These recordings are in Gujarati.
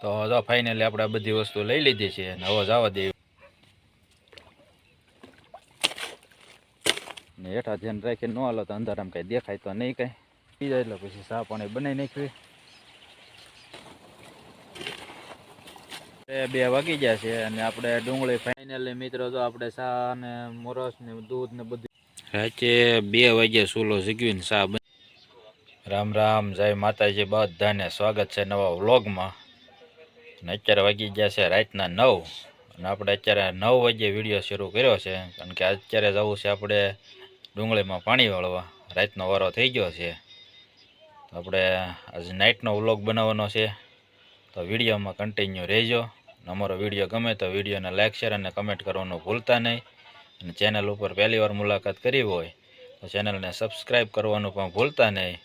તો જો ફાઇનલી આપણે આ બધી વસ્તુ લઈ લીધી છે અને હવે જવા દેવી ને હેઠા ધ્યાન રાખીને ન હાલો તો અંધારામાં કાંઈ દેખાય તો નહીં કાંઈ. પી જાય એટલે પછી સા પાણી બનાવી નાખવી બે વાગી ગયા છે અને આપણે ડુંગળી ફાઇનલી મિત્રો તો આપણે સા ને મોરસ ને દૂધ ને બધું રાતે બે વાગ્યા સુલો શીખવીને ને બની રામ રામ, જય માતાજી, બધાને સ્વાગત છે નવા વ્લોગમાં. અને અત્યારે વાગી ગયા છે રાતના નવ. અને આપણે અત્યારે નવ વાગે વીડિયો શરૂ કર્યો છે. કારણ કે અત્યારે જવું છે આપણે ડુંગળીમાં પાણી વાળવા. રાતનો વારો થઈ ગયો છે. આપણે આજે નાઇટનો વ્લોગ બનાવવાનો છે. તો વિડીયોમાં કન્ટિન્યુ રહેજો. અમારો વીડિયો ગમે તો વિડીયોને લાઇક શેર અને કમેન્ટ કરવાનું ભૂલતા નહીં. અને ચેનલ ઉપર પહેલી વાર મુલાકાત કરી હોય, તો ચેનલને સબસ્ક્રાઈબ કરવાનું પણ ભૂલતા નહીં.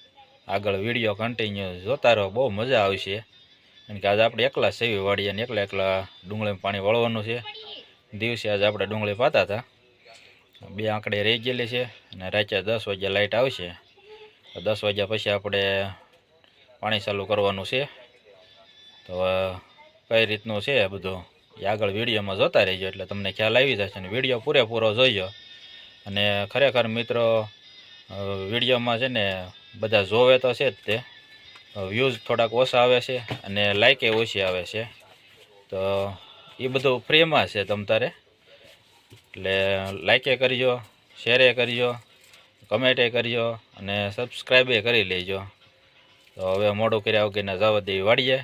આગળ વીડિયો કન્ટિન્યુ જોતા રહો, બહુ મજા આવશે. કારણ કે આજે આપણે એકલા સેવી વાળીએ અને એકલા એકલા ડુંગળે પાણી વળવાનું છે. દિવસે આજે આપણે ડુંગળી પાતા હતા. બે આંકડે રહી ગયેલી છે અને રાત્રે દસ વાગ્યા લાઇટ આવશે. દસ વાગ્યા પછી આપણે પાણી ચાલુ કરવાનું છે. તો કઈ રીતનું છે બધું એ આગળ વિડીયોમાં જોતા રહીજો એટલે તમને ખ્યાલ આવી જશે અને વીડિયો પૂરેપૂરો જોઈજો અને ખરેખર મિત્રો વિડીયોમાં છે ને બધા જોવે તો છે જ તે. વ્યૂઝ થોડાક ઓછા આવે છે અને લાઇકે ઓછી આવે છે. તો એ બધું ફ્રીમાં છે તમ તારે? એટલે લાઇકે કરજો શેરે કરજો કમેન્ટે કરજો અને સબસ્ક્રાઈબે કરી લેજો. તો હવે મોડું કર્યા વગરના જાવત દેવી વાળીએ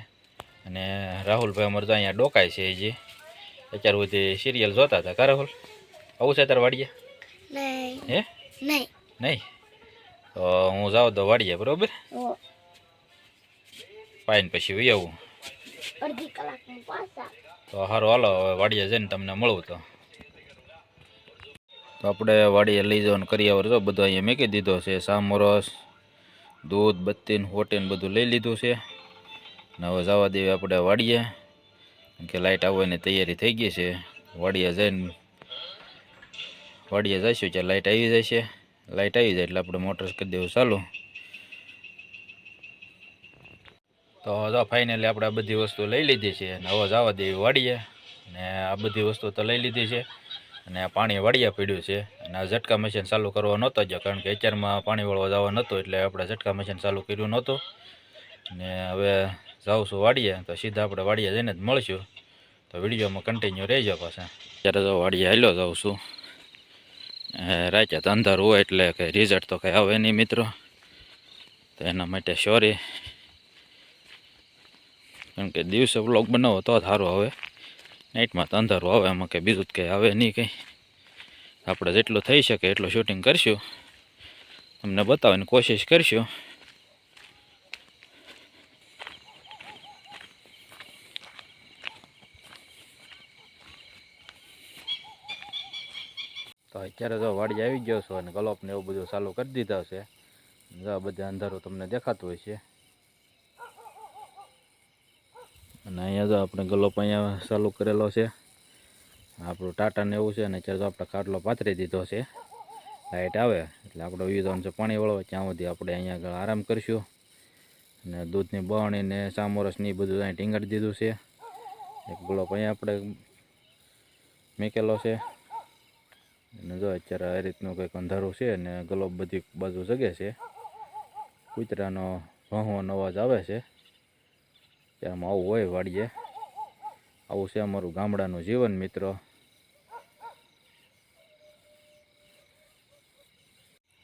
અને રાહુલભાઈ અમારે તો અહીંયા ડોકાય છે હજી. અત્યાર સુધી સિરિયલ જોતા હતા કા રાહુલ? આવું છે તારે વાડીએ? નહીં. હે? નહીં. નહીં? તો હું જાઉં તો વાડીએ બરોબર? પાઈને પછી વહી આવું. અડધી કલાકમાં પાછા તો સારું હાલો હવે વાડીએ જઈને તમને મળવું તો. તો આપણે વાડીએ લઈ જવાનું કરિયાવર જો બધું અહીંયા મેકી દીધો છે. સામરસ દૂધ બત્તીન હોટેન બધું લઈ લીધું છે. ને હવે જવા દેવી આપણે વાડીએ. કે લાઇટ આવવાની તૈયારી થઈ ગઈ છે. વાડીએ જઈને વાડીએ જઈશું ત્યાં લાઇટ આવી જાય છે લાઇટ આવી જાય એટલે આપણે મોટર કરી દેવું. ચાલુ. તો જો ફાઇનલી આપણે આ બધી વસ્તુ લઈ લીધી છે અને હવે જવા દેવી વાડીએ. ને આ બધી વસ્તુ તો લઈ લીધી છે અને પાણી વાળીએ પીડ્યું છે. અને આ ઝટકા મશીન ચાલુ કરવા નહોતો જ, કારણ કે અત્યારમાં પાણી વળવા જવા નહોતું, એટલે આપણે ઝટકા મશીન ચાલુ કર્યું નહોતું. ને હવે જાઉં છું વાડીએ, તો સીધા આપણે વાડીએ જઈને જ મળશું. તો વિડીયોમાં કન્ટિન્યુ રહેજો પાછા. અત્યારે તો વાડીએ હાલ્યો જાઉં છું. એ રાતે તો અંધારું હોય એટલે કંઈ રિઝલ્ટ તો કંઈ આવે નહીં મિત્રો. તો એના માટે સોરી કારણ કે દિવસે બ્લોગ બનાવો તો જ સારું આવે. નાઇટમાં તો અંધારું આવે એમાં કંઈ બીજું જ કંઈ આવે નહીં કંઈ. આપણે જેટલું થઈ શકે એટલું શૂટિંગ કરશું. તમને બતાવવાની કોશિશ કરશું. તો અત્યારે તો વાડી આવી ગયો છો અને ગલોપ ને એવું બધું ચાલુ કરી દીધા છે. જો આ બધા અંધારું તમને દેખાતું હોય છે અને અહીંયા જો આપણે ગલોપ અહીંયા ચાલુ કરેલો છે. આપણું ટાટા ને એવું છે, અને અત્યારે તો આપણે ખાટલો પાથરી દીધો છે. લાઇટ આવે, એટલે આપણે વિધાન છે પાણી વળવા ત્યાં સુધી આપણે અહીંયા આગળ આરામ કરીશું. અને દૂધની બહણી ને એ બધું અહીં ટીંગાડી દીધું છે. એક ગલોપ અહીંયા આપણે મેકેલો છે. અને જો અત્યારે આ રીતનું કંઈક અંધારું છે, અને ગલોબ બધી બાજુ જગે છે. કૂતરાનો ભહવાનો અવાજ આવે છે. ત્યાં આવું હોય વાડીએ. આવું છે અમારું ગામડાનું જીવન, મિત્રો.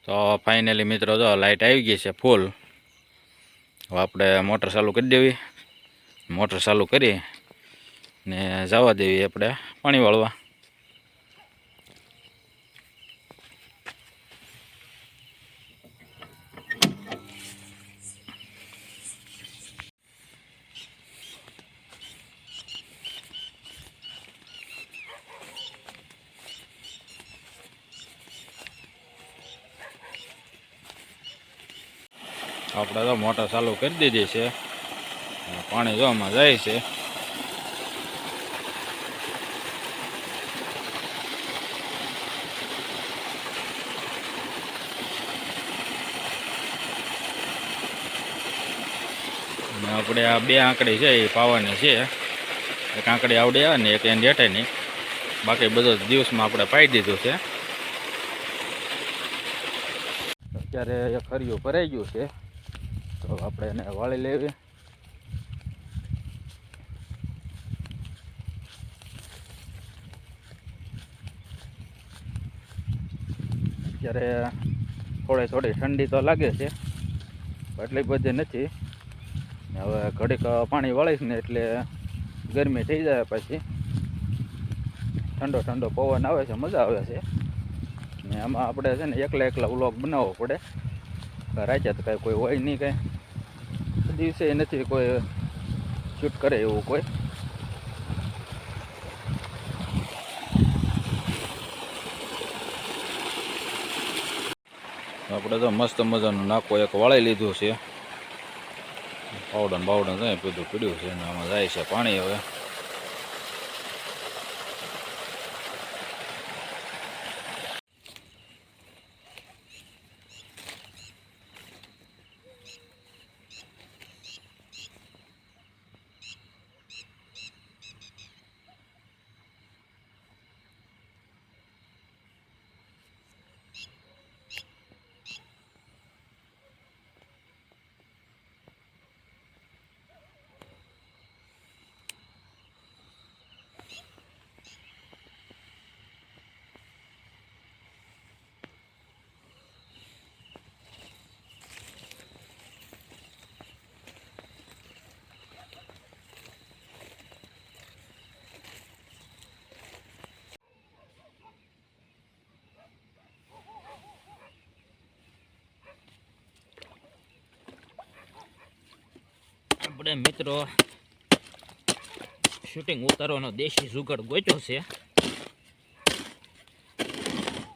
તો ફાઇનલી મિત્રો, જો લાઇટ આવી ગઈ છે ફૂલ હવે આપણે મોટર ચાલુ કરી દેવી. મોટર ચાલુ કરી ને જવા દેવી આપણે પાણી વાળવા. આપણે તો મોટર ચાલુ કરી દીધી છે. પાણી જોવામાં જાય છે. આપણે આ બે આંકડી છે, એ પાવાની છે. એક આંકડી આવડે આવે ને એક એની હેઠળની બાકી બધો દિવસમાં આપણે પાઈ દીધું છે. અત્યારે એક હરિયું ભરાઈ ગયું છે. આપણે એને વાળી લેવી. અત્યારે થોડી થોડી ઠંડી તો લાગે છે એટલી બધી નથી. હવે ઘડીક પાણી વળીશ ને એટલે ગરમી થઈ જાય પછી. ઠંડો ઠંડો પવન આવે છે, મજા આવે છે. ને આમાં આપણે છે ને એકલા એકલા વ્લોગ બનાવવો પડે. રાતે તો કાંઈ કોઈ હોય નહીં કાંઈ. દિવસે નથી કોઈ શૂટ કરે એવું કોઈ? આપણે તો મસ્ત મજાનું નાકો એક વાળી લીધું છે. પાવડર બાવડર જાય બધું પીડ્યું છે ને આમાં જાય છે પાણી હવે. આપણે મિત્રો શૂટિંગ ઉતારવાનો દેશી જુગાડ ગોચ્યો છે.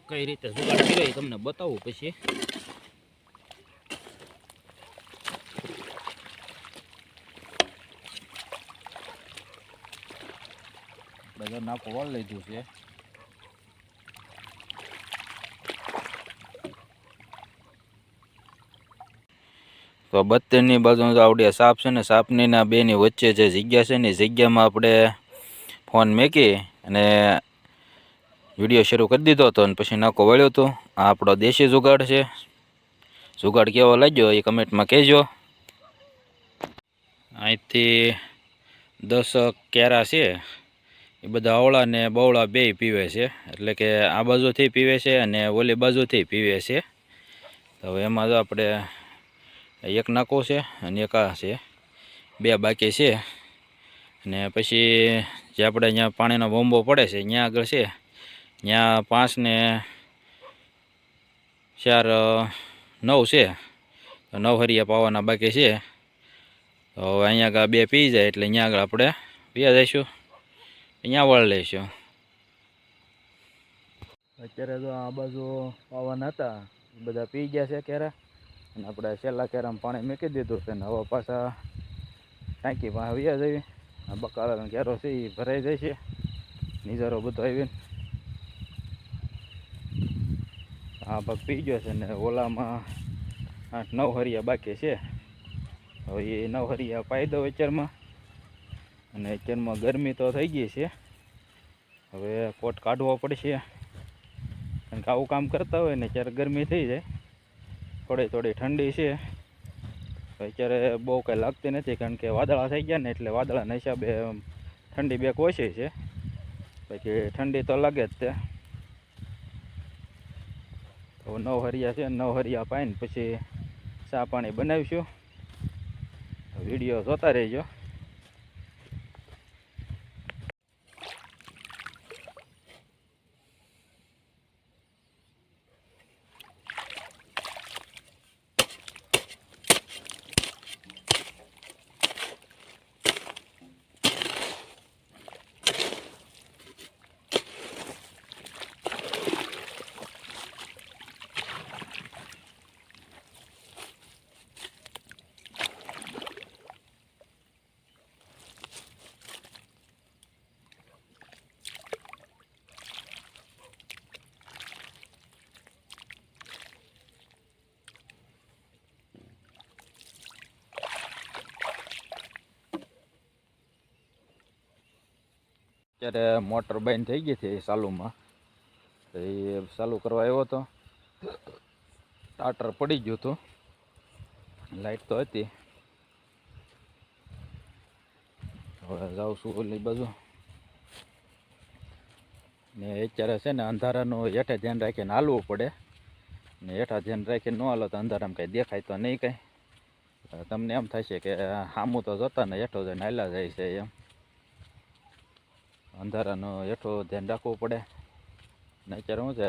કઈ રીતે જુગાડ કર્યો એ તમને બતાવું પછી. બધા નાખો, વાળ લીધું છે. તો બત્તેરની બાજુ આવડે સાપ છે ને સાપની ના બેની વચ્ચે જે જગ્યા છે ને જગ્યામાં આપણે ફોન મેકી અને વીડિયો શરૂ કરી દીધો હતો અને પછી નાકો વળ્યો હતો. આ આપણો દેશી જુગાડ છે. જુગાડ કેવો લાગ્યો એ કમેન્ટમાં કહેજો. અહીંથી દસ કેરા છે. એ બધા અવળા ને બવળા બેય પીવે છે. એટલે કે આ બાજુથી પીવે છે અને ઓલી બાજુથી પીવે છે. તો એમાં તો આપણે એક નાકો છે અને એક છે. બે બાકી છે. અને પછી જે આપણે અહીંયા પાણીનો બોમ્બો પડે છે ત્યાં આગળ છે. ત્યાં પાંચ ને ચાર નવ છે. તો નવ હરિયા પાવાના બાકી છે. તો હવે અહીંયા આગળ બે પી જાય એટલે અહીંયા આગળ આપણે પીયા જઈશું. અહીંયા વળ લઈશું. અત્યારે તો આ બાજુ પાવાના હતા. બધા પી ગયા છે ક્યારે? અને આપણે છેલ્લા કેરામાં પાણી મૂકી દીધું છે ને હવે પાછા ટાંકી પાસે વ્યા જઈએ બકાળાનો કેરો છે એ ભરાઈ જાય છે. નિજારો બધો આવીને આ ભાગ પી ગયો છે ને, ઓલામાં આઠ નવ હરિયા બાકી છે. હવે એ નવ હરિયા પાઈ દો વેચારમાં અને અત્યારમાં ગરમી તો થઈ ગઈ છે. હવે કોટ કાઢવો પડશે. કારણ કે આવું કામ કરતા હોય ને, ત્યારે ગરમી થઈ જાય. થોડી થોડી ઠંડી છે. અત્યારે બહુ કંઈ લાગતી નથી કારણ કે વાદળા થઈ ગયા ને એટલે વાદળાના હિસાબે ઠંડી બેક ઓછી છે. પછી ઠંડી તો લાગે જ તે. તો નવ હરિયા છે નવ હરિયા પાઈને પછી ચા પાણી બનાવીશું. વીડિયો જોતા રહેજો. અત્યારે મોટર બંધ થઈ ગઈ હતી ચાલુમાં. એ ચાલુ કરવા આવ્યો હતો. ટાટર પડી ગયું હતું. લાઈટ તો હતી. હવે જાઉં છું ઓલી બાજુ. ને અત્યારે છે ને અંધારાનું હેઠે ધ્યાન રાખીને હાલવું પડે. ને હેઠા ધ્યાન રાખીને ન હાલો તો અંધારામાં કંઈ દેખાય તો નહીં કંઈ. તમને એમ થશે કે સામું તો જોતા ને હેઠો જઈને હાલ્યા જાય છે એમ. અંધારાનું હેઠું ધ્યાન રાખવું પડે. ને અત્યારે શું છે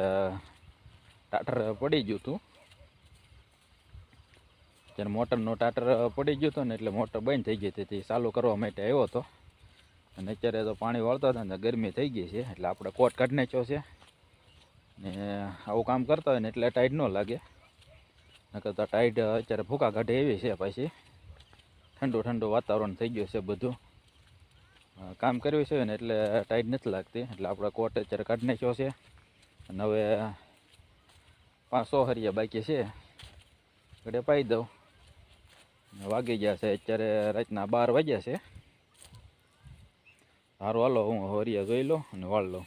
ટાટર પડી ગયું હતું ત્યારે મોટરનું ટાટર પડી ગયું હતું ને એટલે મોટર બંધ થઈ ગઈ હતી. ચાલુ કરવા માટે આવ્યો હતો. અને અત્યારે તો પાણી વળતો હતો ને ગરમી થઈ ગઈ છે, એટલે આપણે કોટ કાઢી નાખ્યો છે. ને આવું કામ કરતા હોય ને એટલે ટાઈટ ન લાગે. નકર તો ટાઈટ અત્યારે ભૂકા કાઢે એવી છે પછી. ઠંડુ ઠંડુ વાતાવરણ થઈ ગયું છે બધું. કામ કર્યું છે ને એટલે ટાઈટ નથી લાગતી. એટલે આપણે કોટ અત્યારે કાઢી નાખ્યો છે. અને હવે પાંચસો હરિયા બાકી છે. ઘડે પાઈ દઉં. વાગી ગયા છે અત્યારે રાતના બાર વાગ્યા છે. સારું હાલો, હું હરિયા જોઈ લઉં અને વાળ લઉં.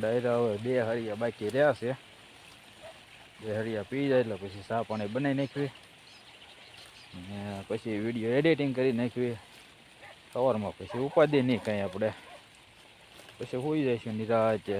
ડાયરા હવે બે હરિયા બાકી રહ્યા છે. બે હરિયા પી જાય એટલે પછી ચા પાણી બનાવી નાખવી અને પછી વીડિયો એડિટિંગ કરી નાખવી સવારમાં પછી ઉપાધિ નહીં કાંઈ આપણે. પછી હોઈ જઈશું નિરાતે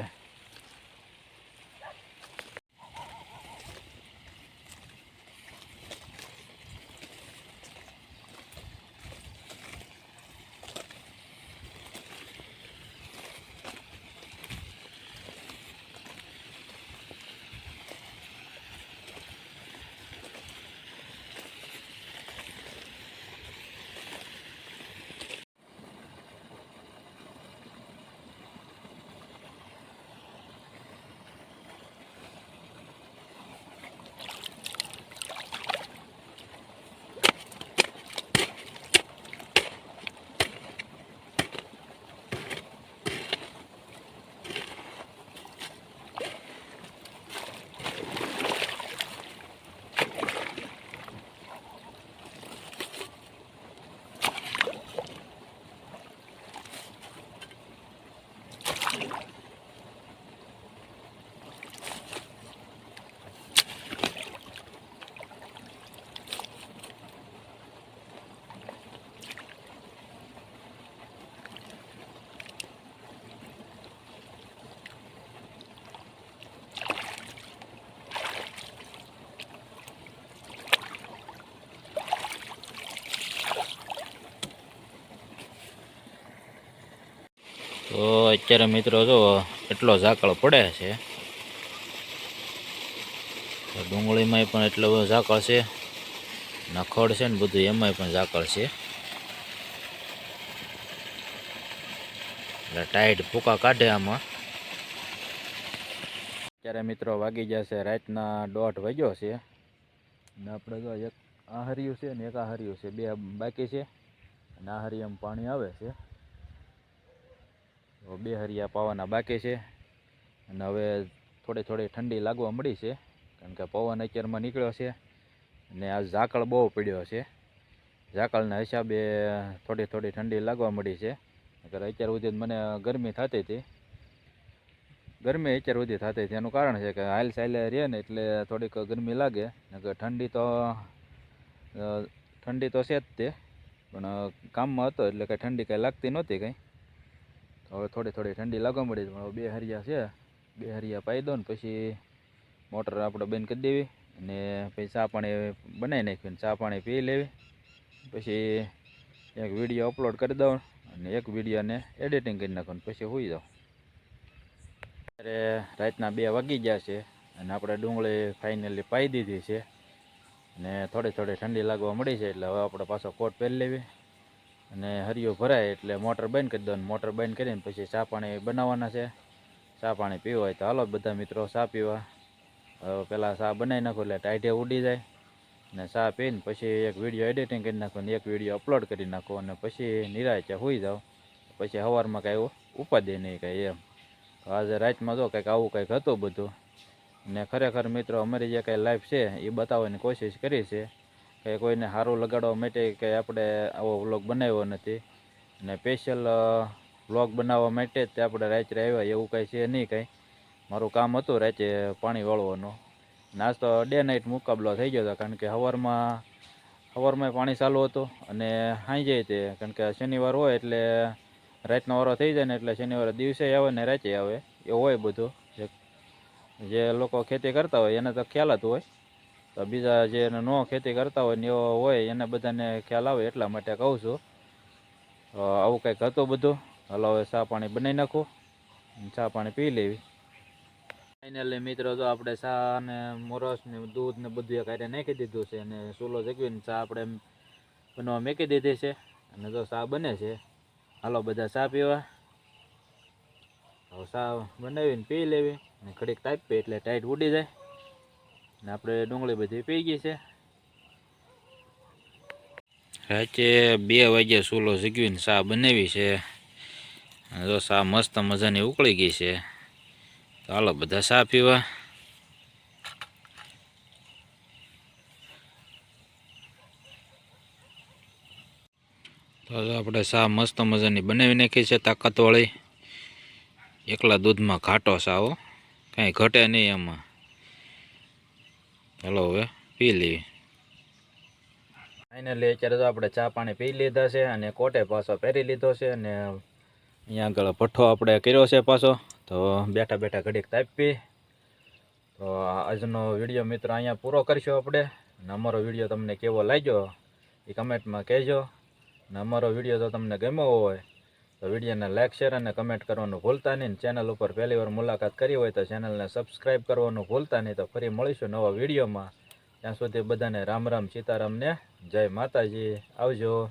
તો અત્યારે મિત્રો જો, એટલો ઝાકળ પડે છે. ડુંગળીમાંય પણ એટલો બધો ઝાકળ છે. નખોડ છે ને બધું એમાંય પણ ઝાકળ છે. એટલે ટાઈટ ફૂકા કાઢે આમાં. અત્યારે મિત્રો વાગી જશે રાતના દોઢ વાગ્યો છે. ને આપણે જો એક આ છે ને એક આ છે, બે બાકી છે. અને આ એમ પાણી આવે છે. તો બે હરિયા પાવાના બાકી છે. અને હવે થોડી થોડી ઠંડી લાગવા મળી છે, કારણ કે પવન અત્યારમાં નીકળ્યો છે અને આ ઝાકળ બહુ પડ્યો છે. ઝાકળના હિસાબે થોડી થોડી ઠંડી લાગવા મળી છે. નકર અત્યાર સુધી મને ગરમી થતી હતી. ગરમી અત્યાર સુધી થતી હતી, એનું કારણ છે કે હાલ સાયલે રહે ને એટલે થોડીક ગરમી લાગે. નકર ઠંડી તો ઠંડી તો છે જ તે, પણ કામમાં હતો એટલે કાંઈ ઠંડી કાંઈ લાગતી નહોતી કંઈ. હવે થોડી થોડી ઠંડી લાગવા મળી પણ બે હરિયા છે. બે હરિયા પાઈ દો ને પછી મોટર આપણે બંધ કરી દેવી અને પછી ચા પાણી બનાવી નાખ્યું ચા પાણી પી લેવી. પછી એક વીડિયો અપલોડ કરી દઉં અને એક વિડીયોને એડિટિંગ કરી નાખવાનું પછી હોઈ જાઉં. અત્યારે રાતના બે વાગી ગયા છે અને આપણે ડુંગળી ફાઇનલી પાઈ દીધી છે. અને થોડી થોડી ઠંડી લાગવા મળી છે, એટલે હવે આપણે પાછો કોટ પહેરી લેવી. અને હરિયો ભરાય એટલે મોટર બંધ કરી દો મોટર બંધ કરીને પછી ચા પાણી બનાવવાના છે. ચા પાણી પીવાય તો હાલો બધા મિત્રો ચા પીવા. પહેલાં ચા બનાવી નાખો એટલે ટાઈટે ઉડી જાય. ને ચા પીને પછી એક વીડિયો એડિટિંગ કરી નાખો ને એક વીડિયો અપલોડ કરી નાખો અને પછી નિરાયતે હોઈ જાઓ. પછી સવારમાં કાંઈ ઉપાદે નહીં કાંઈ એમ. આજે રાતમાં જો કંઈક આવું કંઈક હતું બધું. ને ખરેખર મિત્રો અમારી જે કાંઈ લાઈફ છે એ બતાવવાની કોશિશ કરી છે. કે કોઈને સારું લગાડવા માટે કે આપણે આવો વ્લોગ બનાવ્યો નથી. અને સ્પેશિયલ વ્લોગ બનાવવા માટે જ તે આપણે રાત્રે આવ્યા, એવું કાંઈ છે નહીં કાંઈ. મારું કામ હતું રાત્રે પાણી વાળવાનું. નાસ્તો તો ડે નાઇટ મુકાબલો થઈ ગયો હતો, કારણ કે સવારમાં સવારમાં પાણી ચાલુ હતું અને સાંજે તે, કારણ કે શનિવાર હોય એટલે રાતનો વારો થઈ જાય ને એટલે શનિવારે દિવસે આવે ને રાતે આવે. એવું હોય બધું. જે લોકો ખેતી કરતા હોય, એને તો ખ્યાલ જ હોય. તો બીજા જે એને ન ખેતી કરતા હોય ને એવો હોય, એને બધાને ખ્યાલ આવે એટલા માટે કહું છું. આવું કંઈક હતું બધું. હાલો, હવે ચા પાણી બનાવી નાખું ચા પાણી પી લેવી. ફાઇનલી મિત્રો તો આપણે ચા અને મોરસ ને દૂધ ને બધું એક હારે નાખી દીધું છે અને ચૂલો જગવીને ચા આપણે બનવા મૂકી દીધી છે અને જો ચા બને છે. હાલો, બધા ચા પીવા. હવે ચા બનાવીને પી લેવી અને ઘડીક તાપી એટલે ટાઈટ ઉડી જાય. ને આપણે ડુંગળી બધી પી ગઈ છે. રાતે બે વાગ્યા ચૂલો ઝીગવીને ચા બનાવી છે. જો ચા મસ્ત મજાની ઉકળી ગઈ છે. તો હાલો બધા ચા પીવા. તો આપણે ચા મસ્ત મજાની બનાવી નાખી છે તાકાતવાળી. એકલા દૂધમાં ઘાટો સાવો કાંઈ ઘટે નહીં એમાં ચાલો હવે પી લઈએ ફાઇનલી અત્યારે તો આપણે ચા પાણી પી લીધા છે અને કોટે પાછો પહેરી લીધો છે અને અહીંયા આગળ ભઠ્ઠો આપણે કર્યો છે પાછો. તો બેઠા બેઠા ઘડીક તાપી. તો આજનો વીડિયો મિત્રો અહીંયા પૂરો કરશું આપણે. અને અમારો વીડિયો તમને કેવો લાગ્યો એ કમેન્ટમાં કહેજો. અને અમારો વીડિયો તો તમને ગમ્યો હોય તો વિડીયોને લાઇક શેર અને કમેન્ટ કરવાનું ભૂલતા નહીં. ચેનલ ઉપર પહેલી વાર મુલાકાત કરી હોય તો ચેનલને સબસ્ક્રાઈબ કરવાનું ભૂલતા નહીં તો ફરી મળીશું નવા વિડીયોમાં. ત્યાં સુધી બધાને રામ રામ, સીતારામને જય માતાજી. આવજો.